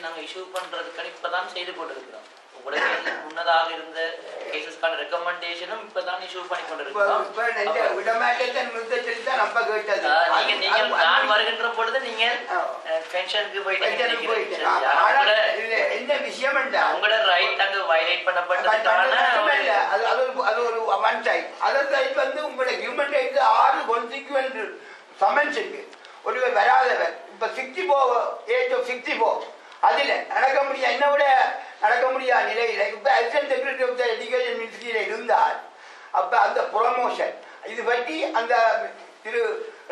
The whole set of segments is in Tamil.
ரெக்கமெண்டேஷன் நாங்க இஷ்யூ பண்றதுக்கு இப்பதான் செய்து கொண்டிருக்கிறோம் வந்து முன்னதாக இருந்த கேசஸ்க்கான ரெக்கமெண்டேஷனும் இப்பதான் இஷ்யூ பண்ணி இப்ப கொண்டிருக்கிறோம் இப்ப தான் நம்ம கேட்டது. ஆஹ் நீங்க நீங்க நான் வருகின்ற பொழுது நீங்க. பென்ஷனுக்கு போயிட்டு என்ன விஷயம் உங்களோட ரைட் அங்க வயலேட் பண்ணப்பட்டதுக்கான அது அது ஒரு- ஒன் சைட் அதர் சைட் வந்து உங்களோட ஹியூமன் ரைட்ஸ் ஆறு கான்சிக்வென்ட் சமன்ஸ் இருக்கு ஒருவர் வராதவர். இப்ப சிக்ஸ்டி ஃபோ ஏஜ் ஆஃப் சிக்ஸ்டி ஃபோர் அதில் நடக்க முடியாது என்ன விட நடக்க முடியாத நிலையில் இப்போ assistant secretary of the education மினிஸ்ட்ரியில் இருந்தால் அப்போ அந்த ப்ரொமோஷன் இது பற்றி அந்த திரு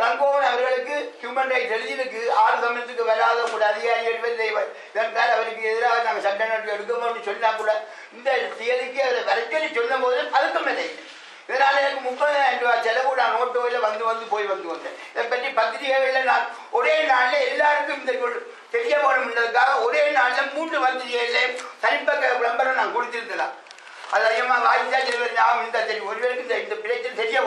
ரங்கோவன் அவர்களுக்கு ஹியூமன் ரைட்ஸ் எழுதியிருக்கு. ஆறு சமயத்துக்கு வராத கூட அதிகாரிகள் வந்து இதன் இதற்காக அவருக்கு எதிராக நாங்கள் சட்ட நடவடிக்கை எடுக்கணும்னு சொன்னால் கூட இந்த தேதிக்கு அவரை வரைச்சொல்லி சொன்ன போது அதுக்கும் இல்லை. இதனால் எனக்கு முப்பதாயிரம் ரூபாய் செலவு நான் நோட்டோவில் வந்து வந்து போய் வந்து வந்தேன். இதை பற்றி பத்திரிகைகளில் நான் ஒரே நாளில் எல்லாருக்கும் இந்த கொள்- தெரிய ஒரே நாளில் மூன்று பத்திரிகைகளையும் தனிப்பக்க விளம்பரம் நான் கொடுத்திருந்தேன் அது அதிகமாக வாய்ந்தா சில ஞாபகம் இருந்தால் தெரியும் ஒருவருக்கு இந்த இந்த பிரச்சனை தெரிய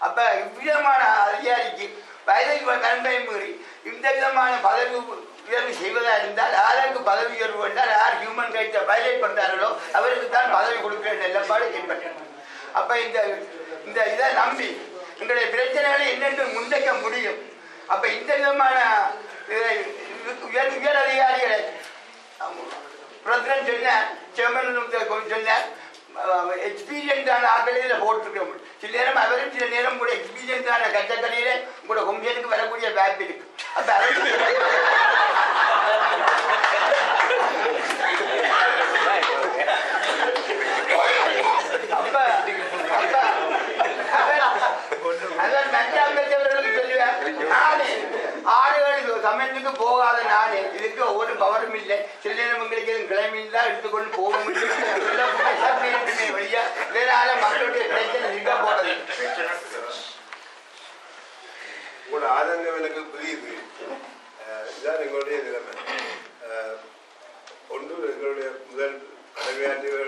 அப்போ இவ்விதமான அதிகாரிக்கு வயதுக்கு நன்மை மீறி இந்த விதமான பதவி உயர்வு செய்வதாக இருந்தால் யாருக்கு பதவி உயர்வு என்றால் யார் ஹியூமன் ரைட்ஸை வயலேட் பண்ணுறார்களோ அவருக்கு தான் பதவி கொடுக்கிற நிலப்பாடு ஏற்பட்டது. அப்போ இந்த இந்த இதை நம்பி எங்களுடைய பிரச்சனைகளை என்னென்று முன்வைக்க முடியும். அப்போ இந்த விதமான உயர் உயர் அதிகாரிகளை பிரசிடன்ட் சொன்னார் சேர்மன் சொன்னார் எக்ஸ்பீரியன்ஸான ஆட்களை இதில் போட்டிருக்கோம் சில நேரம் அவரும் சில நேரம் கூட எக்ஸ்பீரியன்ஸான கட்டக்கடையில உங்களோட கொம்பியனுக்கு வரக்கூடிய வாய்ப்பு இருக்கு அப்ப அப்ப அப்ப அவர் அவர் மற்ற சொல்லுவேன் நானே ஆறு சமயத்துக்கு போகாத நானே இதுக்கு ஒரு பவரும் இல்லை சில நேரம் எங்களுக்கு எதுவும் கிளம்பியிருந்தா எடுத்துக்கொண்டு போக முடியும் வழியா இதனால மக்களுடைய பிரச்சனை இருக்க போறது உங்களோட ஆதங்கம் எனக்கு புரியுது இதுதான் எங்களுடைய நிலைமை ஒன்று எங்களுடைய முதல் கடமையாற்றியவர்கள்